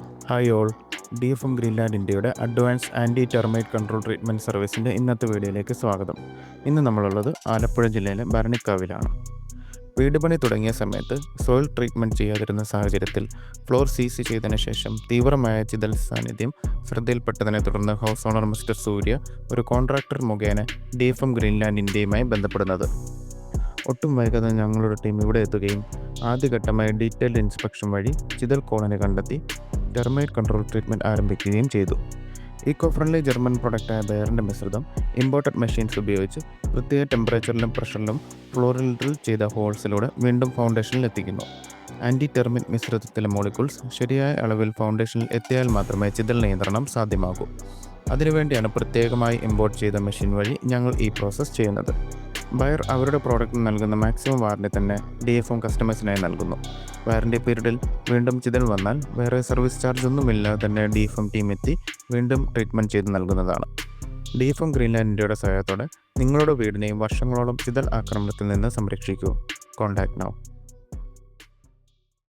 Hi all D F M Greenland ഇന്ത്യയുടെ advance anti termite control treatment സർവീസിന്റെ ഇന്നത്തെ വീഡിയോയിലേക്ക് സ്വാഗതം. ഇന്ന് നമ്മളുള്ളത് ആലപ്പുഴ ജില്ലയിലെ ഭരണിക്കാവിലാണ്. വീട് പണി തുടങ്ങിയ സമയത്ത് സോയിൽ ട്രീറ്റ്മെന്റ് ചെയ്യാതിരുന്ന സാഹചര്യത്തിൽ ഫ്ലോർ സീസ് ചെയ്തതിന് ശേഷം തീവ്രമായ ചിതൽ സാന്നിധ്യം ശ്രദ്ധയിൽപ്പെട്ടതിനെ തുടർന്ന് ഹൗസ് ഓണർ മിസ്റ്റർ സൂര്യ ഒരു കോൺട്രാക്ടർ മുഖേന ഡി എഫ് എം ഗ്രീൻലാൻഡ് ഇന്ത്യയുമായി ബന്ധപ്പെടുന്നത്. ഒട്ടും വൈകാതെ ഞങ്ങളുടെ ടീം ഇവിടെ എത്തുകയും ആദ്യഘട്ടമായ ഡീറ്റെയിൽഡ് ഇൻസ്പെക്ഷൻ വഴി ചിതൽ കോളനി കണ്ടെത്തി ടെർമൈറ്റ് കൺട്രോൾ ട്രീറ്റ്മെന്റ് ആരംഭിക്കുകയും ചെയ്തു. ഈക്കോ ഫ്രണ്ട്ലി ജർമ്മൻ പ്രൊഡക്റ്റായ ബെയറിന്റെ മിശ്രിതം ഇമ്പോർട്ടഡ് മെഷീൻസ് ഉപയോഗിച്ച് പ്രത്യേക ടെമ്പറേച്ചറിലും പ്രഷറിലും ഫ്ലോറിൽ ഡ്രിൽ ചെയ്ത ഹോൾസിലൂടെ വീണ്ടും ഫൗണ്ടേഷനിൽ എത്തിക്കുന്നു. ആന്റി ടെർമിറ്റ് മിശ്രിതത്തിലെ മോളിക്യൂൾസ് ശരിയായ അളവിൽ ഫൗണ്ടേഷനിൽ എത്തിയാൽ മാത്രമേ ചിതൽ നിയന്ത്രണം സാധ്യമാകൂ. അതിനുവേണ്ടിയാണ് പ്രത്യേകമായി ഇമ്പോർട്ട് ചെയ്ത മെഷീൻ വഴി ഞങ്ങൾ ഈ പ്രോസസ്സ് ചെയ്യുന്നത്. ബയർ അവരുടെ പ്രോഡക്റ്റ് നൽകുന്ന മാക്സിമം വാറണ്ടി തന്നെ ഡി എഫ് എം കസ്റ്റമേഴ്സിനായി നൽകുന്നു. വാറണ്ടി പീരീഡിൽ വീണ്ടും ചിതൽ വന്നാൽ വേറെ സർവീസ് ചാർജ് ഒന്നുമില്ലാതെ തന്നെ ഡി എഫ് എം ടീം എത്തി വീണ്ടും ട്രീറ്റ്മെന്റ് ചെയ്ത് നൽകുന്നതാണ്. ഡി എഫ് എം ഗ്രീൻലാൻഡ് ഇന്ത്യയുടെ സഹായത്തോടെ നിങ്ങളുടെ വീടിനെയും വർഷങ്ങളോളം ചിതൽ ആക്രമണത്തിൽ നിന്ന് സംരക്ഷിക്കൂ. Contact now